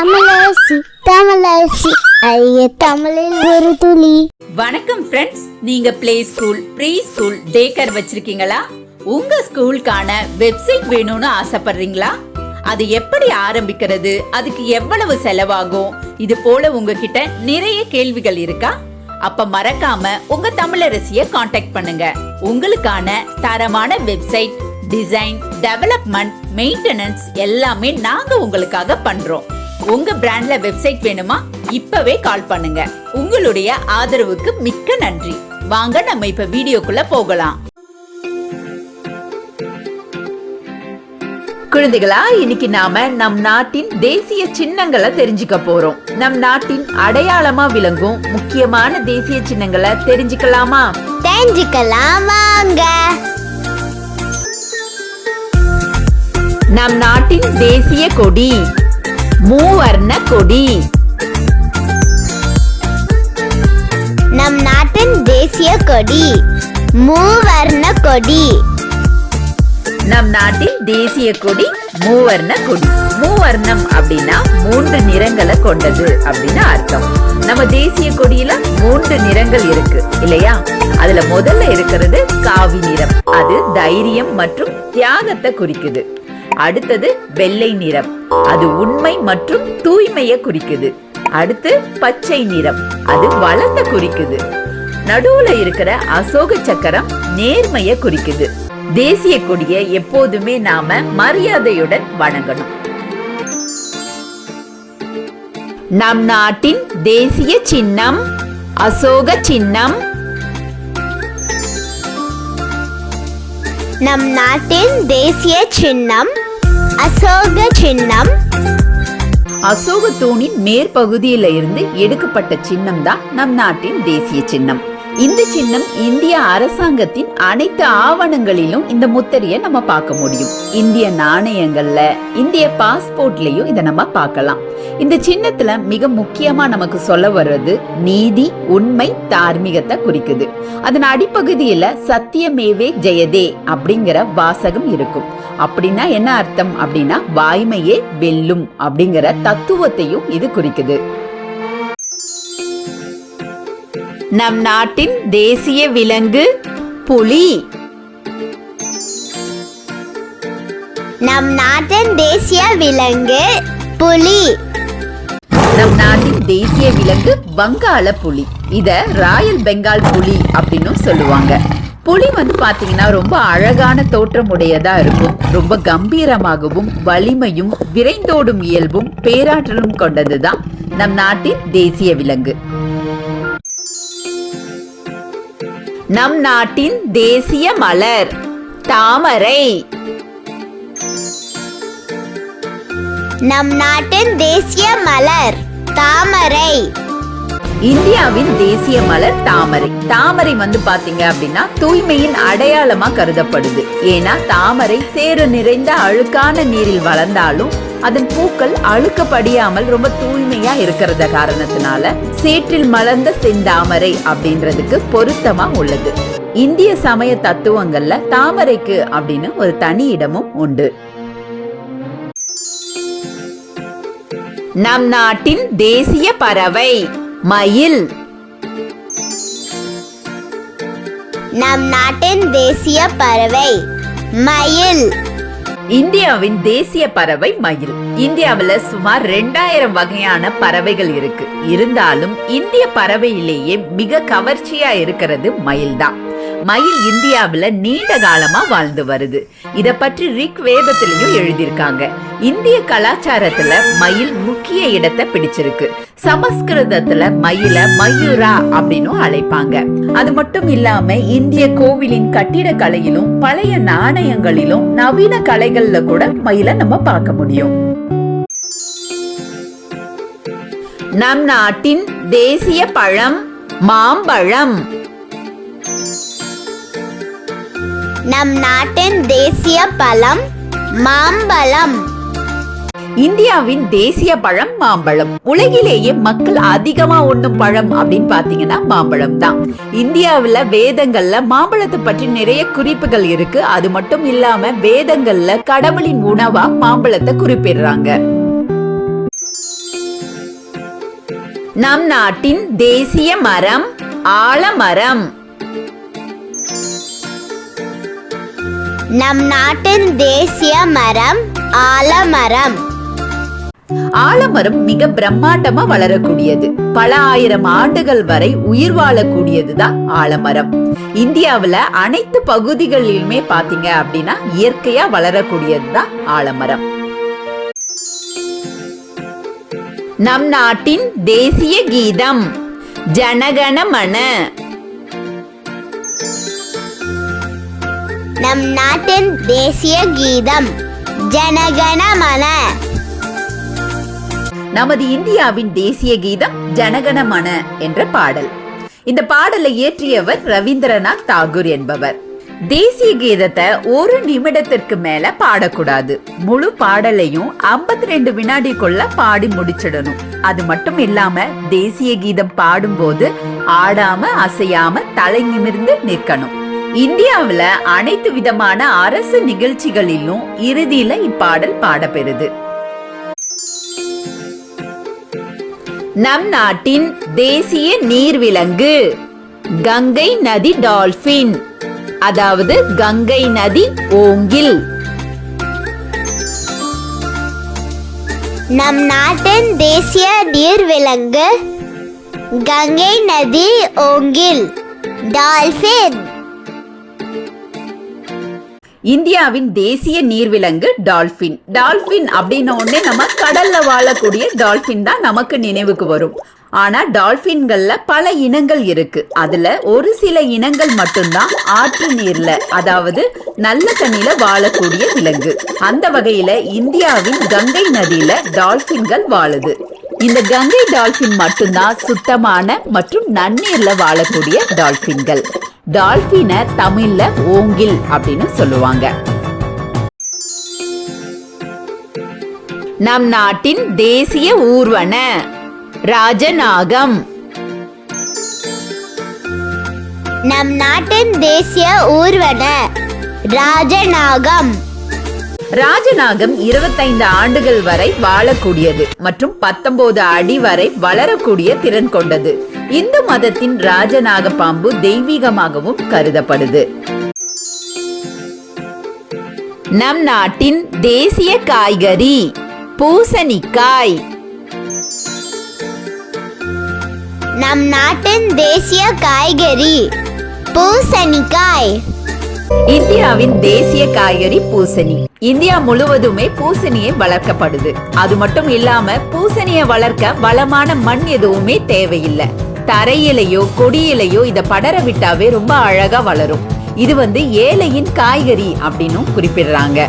தமிழரசி தமிழரசி ஐய தமிழில் ஒரு துளி. வணக்கம் ஃப்ரெண்ட்ஸ் நீங்க play school pre school day care வச்சிருக்கீங்களா? உங்க ஸ்கூலுக்கான வெப்சைட் வேணும்னு ஆசைப்படுறீங்களா? அது எப்படி ஆரம்பிக்கிறது? அதுக்கு எவ்வளவு செலவாகும்? இது போல உங்ககிட்ட நிறைய கேள்விகள் இருக்கா? அப்ப மறக்காம உங்க தமிழரசிய காண்டாக்ட் பண்ணுங்க. உங்களுக்கான தரமான வெப்சைட் டிசைன் டெவலப்மெண்ட் மெயின்டெனன்ஸ் எல்லாமே நாங்க உங்களுக்காக பண்றோம். உங்க பிராண்ட்ல வெப்சைட் வேணுமா? இப்பவே கால் பண்ணுங்க. உங்களுடைய ஆதரவுக்கு மிக்க நன்றி. வாங்க நம்ம இப்ப வீடியோக்குள்ள போகலாம். குழந்தைகளா இன்னைக்கு நாம நம் நாட்டின் தேசிய சின்னங்களை தெரிஞ்சுக்க போறோம். நம் நாட்டின் அடையாளமா விளங்கும் முக்கியமான தேசிய சின்னங்களை தெரிஞ்சுக்கலாமா? தெரிஞ்சுக்கலாம் வாங்க. நம் நாட்டின் தேசிய கொடி. மூவர்ண கொடி நம் நாட்டின் தேசிய கொடி மூவர்ண கொடி நம் நாட்டின் தேசிய கொடி மூவர்ண கொடி மூவர்ணம் அப்படின்னா மூன்று நிறங்களை கொண்டது அப்படின்னு அர்த்தம். நம்ம தேசிய கொடியில மூன்று நிறங்கள் இருக்கு இல்லையா? அதுல முதல்ல இருக்கிறது காவி நிறம். அது தைரியம் மற்றும் தியாகத்தை குறிக்குது. அடுத்தது வெள்ளை நிறம். அது உண்மை மற்றும் தூய்மையை குறிக்குது. அடுத்து பச்சை நிறம். அது வளத்தை குறிக்குது. நடுவுல இருக்கிற அசோக சக்கரம் நேர்மைய குறிக்குது. தேசிய கொடியை எப்போதுமே நாம மரியாதையுடன் வணங்கணும். நம் நாட்டின் தேசிய சின்னம் அசோக சின்னம். நம் நாட்டின் தேசிய சின்னம் அசோக சின்னம் அசோக தூணின் மேற்பகுதியில இருந்து எடுக்கப்பட்ட சின்னம் தான் நம் நாட்டின் தேசிய சின்னம். இந்த சின்னம் இந்திய அரசாங்கத்தின் அனைத்து ஆவணங்களிலும் இந்த முத்திரையை நம்ம பார்க்க முடியும். இந்திய நாணயங்கள்ல இந்திய பாஸ்போர்ட்லயும் இதை நம்ம பார்க்கலாம். இந்த சின்னத்துல மிக முக்கியமா நமக்கு சொல்ல வர்றது நீதி உண்மை தார்மீகத்தை குறிக்குது. அதன் அடிப்பகுதியில சத்தியமேவே ஜெயதே அப்படிங்கிற வாசகம் இருக்கும். அப்படின்னா என்ன அர்த்தம்? அப்படின்னா வாய்மையே வெல்லும் அப்படிங்கிற தத்துவத்தையும் இது குறிக்குது. நம் நாட்டின் தேசிய விலங்கு புலி. நம் நாட்டின் தேசிய விலங்கு புலி. நம் நாட்டின் தேசிய விலங்கு வங்காள புலி. இத ராயல் பெங்கால் புலி அப்படின்னு சொல்லுவாங்க. புலி வந்து பாத்தீங்கன்னா ரொம்ப அழகான தோற்றமுடையதா இருக்கும். ரொம்ப கம்பீரமாகவும் வலிமையும் விரைந்தோடும் இயல்பும் பேராற்றலும் கொண்டதுதான் நம் நாட்டின் தேசிய விலங்கு. நம் நாட்டின் தேசிய மலர் தாமரை. நம் நாட்டின் தேசிய மலர் தாமரை. இந்தியாவின் தேசிய மலர் தாமரை. தாமரை வந்து பாத்தீங்க அப்படின்னா தூய்மையின் அடையாளமா கருதப்படுது. ஏன்னா தாமரை சேறு நிறைந்த அழுக்கான நீரில் வளர்ந்தாலும் அதன் பூக்கள் அழுக்கப்படியாமல் ரொம்ப தூய்மையா இருக்கிறத காரணத்தினால சேற்றில் மலர்ந்த செந்தாமரை அப்படின்றதுக்கு பொருத்தமா உள்ளது. இந்திய சமய தத்துவங்கள்ல தாமரைக்கு அப்படின்னு ஒரு தனி இடமும் உண்டு. நம் நாட்டின் தேசிய பறவை மயில். நம் நாட்டின் தேசிய பறவை மயில். இந்தியாவின் தேசிய பறவை மயில். இந்தியாவில் சுமார் ரெண்டாயிரம் வகையான பறவைகள் இருக்கு. இருந்தாலும் இந்திய பறவையிலேயே மிக கவர்ச்சியா இருக்கிறது மயில் தான் மயில் இந்தியாவுல நீண்ட காலமா வாழ்ந்து வருது. இத பற்றி ரிக் வேதத்திலையும் எழுதியிருக்காங்க. இந்திய கலாச்சாரத்துல மயில் முக்கிய இடத்தை பிடிச்சிருக்கு. சமஸ்கிருதத்துல மயில மயூரா அப்படின்னு அழைப்பாங்க. அது மட்டும் இல்லாம இந்திய கோவிலின் கட்டிடக்கலையிலும் பழைய நாணயங்களிலும் நவீன கலைகள்ல கூட மயில நம்ம பார்க்க முடியும். நம் நாட்டின் தேசிய பழம் மாம்பழம். நம் நாட்டின் தேசிய பழம் மாம்பழம். இந்தியாவின் தேசிய பழம் மாம்பழம். உலகிலேயே மக்கள் அதிகமா உண்ணும் பழம் அப்படின்னு பாத்தீங்கன்னா மாம்பழம் தான். இந்தியாவுல வேதங்கள்ல மாம்பழத்தை பற்றி நிறைய குறிப்புகள் இருக்கு. அது மட்டும் இல்லாம வேதங்கள்ல கடவுளின் உணவா மாம்பழத்தை குறிப்பிடுறாங்க. நம் நாட்டின் தேசிய மரம் ஆலமரம். நம் நாட்டின் தேசிய மரம் ஆலமரம். ஆலமரம் மிக பிரம்மாண்டமா வளரக்கூடியது. பல ஆயிரம் ஆண்டுகள் வரை உயிர் வாழக்கூடியதுதான் ஆலமரம். இந்தியாவுல அனைத்து பகுதிகளிலுமே பாத்தீங்க அப்படின்னா இயற்கையா வளரக்கூடியதுதான் ஆலமரம். நம் நாட்டின் தேசிய கீதம் ஜனகணமன நம் நாட்டின் தேசிய கீதம் ஜனகணமன நமது இந்தியாவின் தேசிய கீதம் ஜனகணமன என்ற பாடல். இந்த பாடலை இயற்றியவர் ரவீந்திரநாத் தாகூர் என்பவர். தேசிய கீதத்தை ஒரு நிமிடத்திற்கு மேல பாடக்கூடாது. முழு பாடலையும் 52 ரெண்டு வினாடிக்குள்ள பாடி முடிச்சிடணும். அது மட்டும் இல்லாம தேசிய கீதம் பாடும்போது ஆடாம அசையாம தலை நிமிர்ந்து நிற்கணும். இந்தியாவுல அனைத்து விதமான அரசு நிகழ்ச்சிகளிலும் இறுதியில இப்பாடல் பாடப்பெறுது. நம் நாட்டின் தேசிய நீர்விலங்கு கங்கை நதி டால்பின் அதாவது கங்கை நதி ஓங்கில். நம் நாட்டின் தேசிய நீர்விலங்கு கங்கை நதி ஓங்கில் டால்பின். இந்தியாவின் தேசிய நீர்விலங்கு டால்பின் டால்பின் அப்படின்ன உடனே நம்ம கடல்ல வாழக்கூடிய டால்பின் தான் நமக்கு நினைவுக்கு வரும். ஆனா டால்பின்கள்ல பல இனங்கள் இருக்கு. அதுல ஒரு சில இனங்கள் மட்டும்தான் ஆற்று நீர்ல அதாவது நல்ல தண்ணியில வாழக்கூடிய விலங்கு. அந்த வகையில இந்தியாவின் கங்கை நதியில டால்பின்கள் வாழுது. இந்த கங்கை டால்பின் மட்டும்தான் சுத்தமான மற்றும் நன்னீர்ல வாழக்கூடிய டால்பின்கள் டால்பினை தமிழ்ல ஓங்கில் அப்படின்னு சொல்லுவாங்க. நம் நாட்டின் தேசிய ஊர்வன ராஜநாகம். நம் நாட்டின் தேசிய ஊர்வன ராஜநாகம். ராஜநாகம் 25 ஆண்டுகள் வரை வாழக்கூடியது மற்றும் 19 அடி வரை வளரக்கூடிய திறன் கொண்டது. இந்து மதத்தின் ராஜநாக பாம்பு தெய்வீகமாகவும் கருதப்படுது. நம் நாட்டின் தேசிய காய்கறி பூசணிக்காய். நம் நாட்டின் தேசிய காய்கறி பூசணிக்காய். இந்தியாவின் தேசிய காய்கறி பூசணி. இந்தியா முழுவதுமே பூசணியை வளர்க்கப்படுது. அது மட்டும் இல்லாம பூசணியை வளர்க்க வளமான மண் எதுவுமே தேவையில்லை. தரையிலையோ கொடியிலையோ இத படர விட்டாவே ரொம்ப அழகா வளரும். இது வந்து ஏழையின் காய்கறி அப்படின்னும் குறிப்பிடுறாங்க.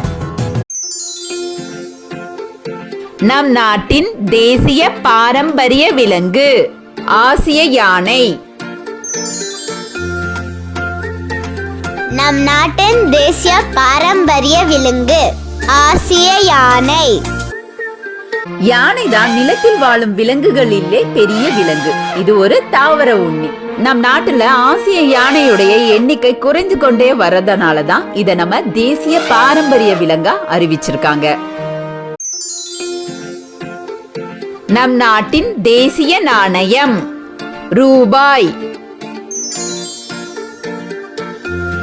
நம் நாட்டின் தேசிய பாரம்பரிய விலங்கு ஆசிய யானை. நம் நாட்டின் தேசிய பாரம்பரிய விலங்கு ஆசிய யானை. யானை தான் நிலத்தில் வாழும் விலங்குகளிலே பெரிய விலங்கு. இது ஒரு தாவர உண்ணி. நம் நாட்டுல ஆசிய யானையுடைய எண்ணிக்கை குறைந்து கொண்டே வர்றதுனால தான் இத நம்ம தேசிய பாரம்பரிய விலங்கா அறிவிச்சிருக்காங்க. நம் நாட்டின் தேசிய நாணயம் ரூபாய்.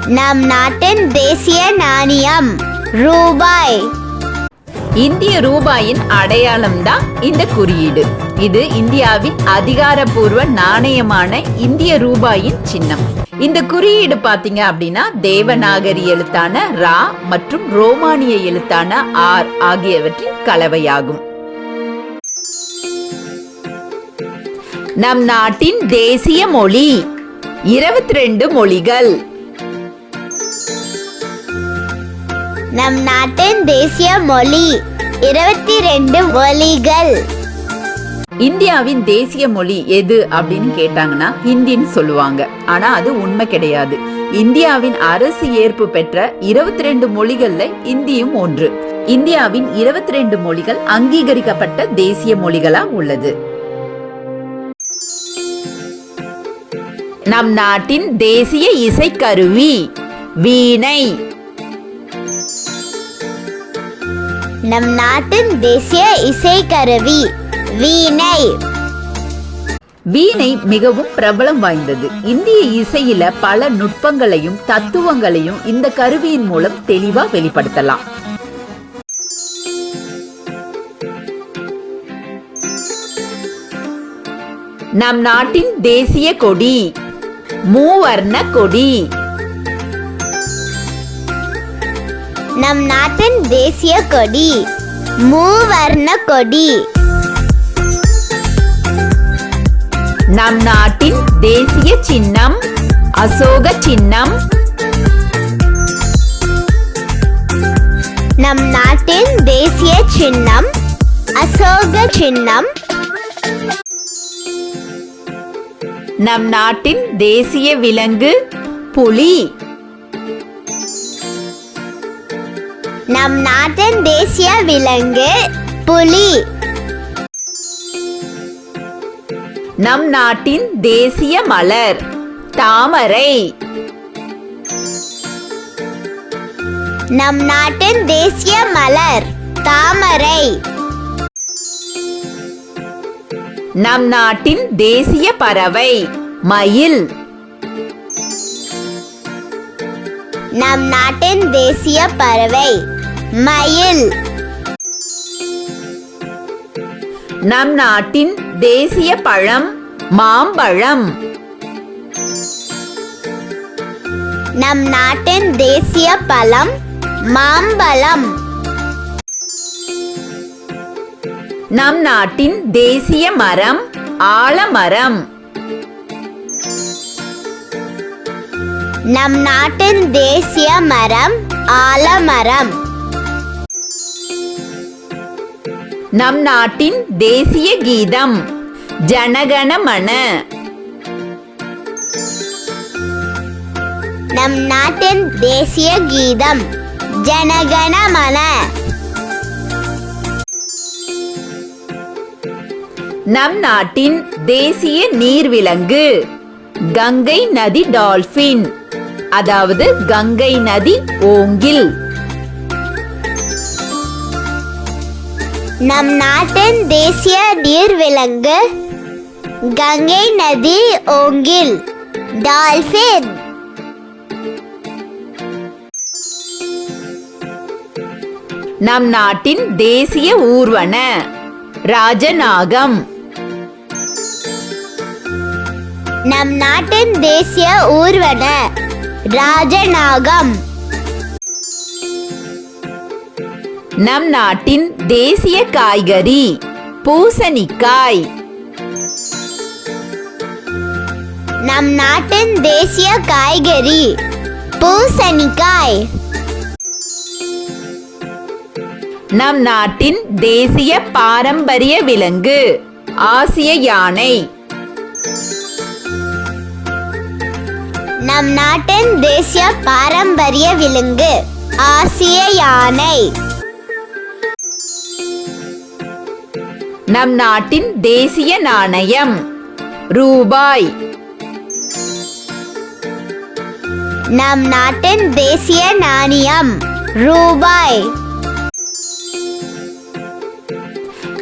நம் நாட்டின் தேசிய நாணயம் ரூபாய். இந்திய ரூபாயின் அடையாளம் தான் இந்த குறியீடு. இது இந்தியாவின் அதிகாரப்பூர்வ நாணயமான இந்திய ரூபாயின் சின்னம். இந்த குறியீடு பாத்தீங்க அப்படின்னா தேவநாகரி எழுத்தான ரா மற்றும் ரோமானிய எழுத்தான ஆர் ஆகியவற்றின் கலவையாகும். நம் நாட்டின் தேசிய மொழி இருபத்தி ரெண்டு மொழிகள். நம் நாட்டின் தேசிய மொழி. இருபத்தி ரெண்டு மொழிகள். இந்தியாவின் தேசிய மொழி எது அப்படின்னு கேட்டாங்கன்னா ஹிந்தின்னு சொல்லுவாங்க. ஆனா அது உண்மை கிடையாது. இந்தியாவின் அரசு ஏற்பு பெற்ற இருபத்தி ரெண்டு மொழிகள்ல இந்தியும் ஒன்று. இந்தியாவின் இருபத்தி ரெண்டு மொழிகள் அங்கீகரிக்கப்பட்ட தேசிய மொழிகளா உள்ளது. நம் நாட்டின் தேசிய இசைக்கருவி வீணை. நம் நாட்டின் தேசிய இசைக்கருவி வீணை. வீணை மிகவும் பிரபலம் வாய்ந்தது. இந்திய இசையில பல நுட்பங்களையும் தத்துவங்களையும் இந்த கருவியின் மூலம் தெளிவா வெளிப்படுத்தலாம். நம் நாட்டின் தேசிய கொடி மூவர்ண கொடி. நம் நாட்டின் தேசிய கொடி மூவர்ண கொடி. நம் நாட்டின் தேசிய சின்னம் அசோக சின்னம். நம் நாட்டின் தேசிய சின்னம் அசோக சின்னம். நம் நாட்டின் தேசிய விலங்கு புலி. நம் நாட்டின் தேசிய விலங்கு புலி. நம் நாட்டின் தேசிய மலர் தாமரை. நம் நாட்டின் தேசிய மலர் தாமரை. நம் நாட்டின் தேசிய பறவை மயில். நம் நாட்டின் தேசிய பறவை மயில். நம் நாட்டின் தேசிய பழம் மாம்பழம். நம் நாட்டின் தேசிய பழம் மாம்பழம். நம் நாட்டின் தேசிய மரம் ஆலமரம். நம் நாட்டின் தேசிய மரம் ஆலமரம். நம் நாட்டின் தேசிய கீதம் ஜனகணமன நம் நாட்டின் தேசிய கீதம் ஜனகணமன நம் நாட்டின் தேசிய நீர்விலங்கு கங்கை நதி டால்பின் அதாவது கங்கை நதி ஓங்கில். நம் நாட்டின் தேசிய நீர்விலங்கு கங்கை நதி ஓங்கில் டால்பின். நம் நாட்டின் தேசிய ஊர்வன ராஜநாகம். நம் நாட்டின் தேசிய ஊர்வன ராஜநாகம். நம் நாட்டின் தேசிய காய்கறி பூசணிக்காய். நம் நாட்டின் தேசிய காய்கறி பூசணிக்காய். நம் நாட்டின் தேசிய பாரம்பரிய விலங்கு ஆசிய யானை. நம் நாட்டின் தேசிய பாரம்பரிய விலங்கு ஆசிய யானை. நம் நாட்டின் தேசிய நாணயம். ரூபாய். நம் நாட்டின் தேசிய நாணயம். ரூபாய்.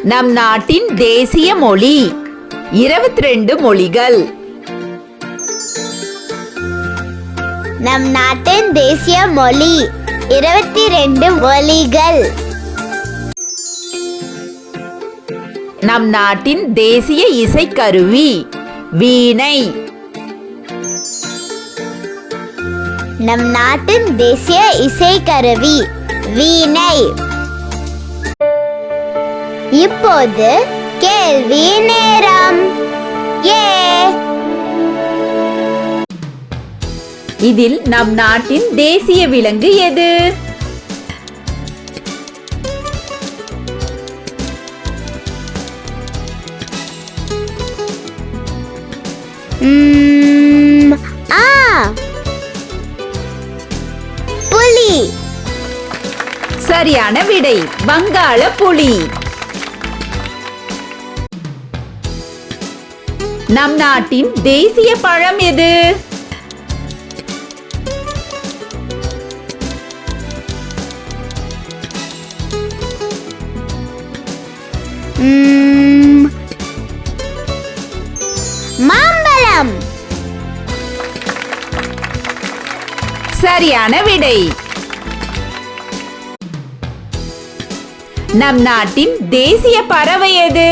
நம் நாட்டின் தேசிய மொழி. இருபத்தி ரெண்டு மொழிகள். நம் நாட்டின் தேசிய மொழி. இருபத்தி ரெண்டு மொழிகள். நம் நாட்டின் தேசிய இசைக்கருவி வீணை. நம் நாட்டின் தேசிய இசைக்கருவி வீணை. இப்போது கேள்வி நேரம். ஏ. இதில் நம் நாட்டின் தேசிய விலங்கு எது? ஆ. புலி. சரியான விடை வங்காள புலி. நம் நாட்டின் தேசிய பழம் எது? சரியான விடை. நம் நாட்டின் தேசிய பறவை எது?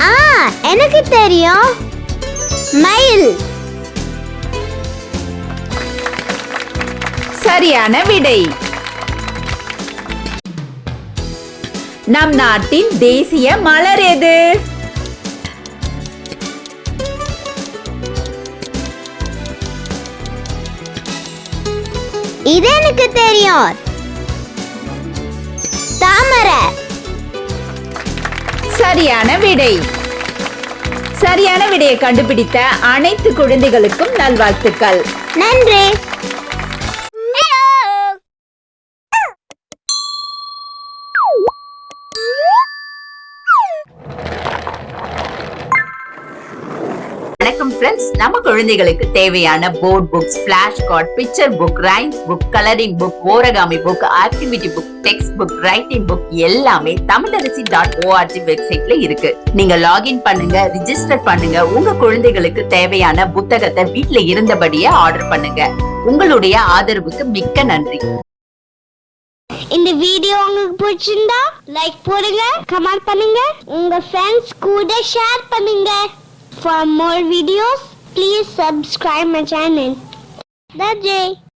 ஆ எனக்கு தெரியும். மயில். சரியான விடை. நம் நாட்டின் தேசிய மலர் எது? இது எனக்கு தெரியும். தாமரை. சரியான விடை. சரியான விடையை கண்டுபிடித்த அனைத்து குழந்தைகளுக்கும் நல்வாழ்த்துக்கள். நன்றி. ஃப்ரெண்ட்ஸ் நம்ம குழந்தைகளுக்கு தேவையான board books flash card picture book rhymes book colouring book origami book activity book text book writing book எல்லாமே தமிழரசி டாட் ஓஆர்ஜி வெப்சைட்ல இருக்கு. நீங்க லாகின் பண்ணுங்க ரிஜிஸ்டர் பண்ணுங்க. உங்க குழந்தைகளுக்கு தேவையான புத்தகத்தை வீட்ல இருந்தபடியே ஆர்டர் பண்ணுங்க. உங்களுடைய ஆதரவுக்கு மிக்க நன்றி. இந்த வீடியோ உங்களுக்கு பிடிச்சிருந்தா லைக் போடுங்க கமெண்ட் பண்ணுங்க. உங்க ஃப்ரெண்ட்ஸ் கூட ஷேர் பண்ணுங்க. For more videos, please subscribe my channel. That's.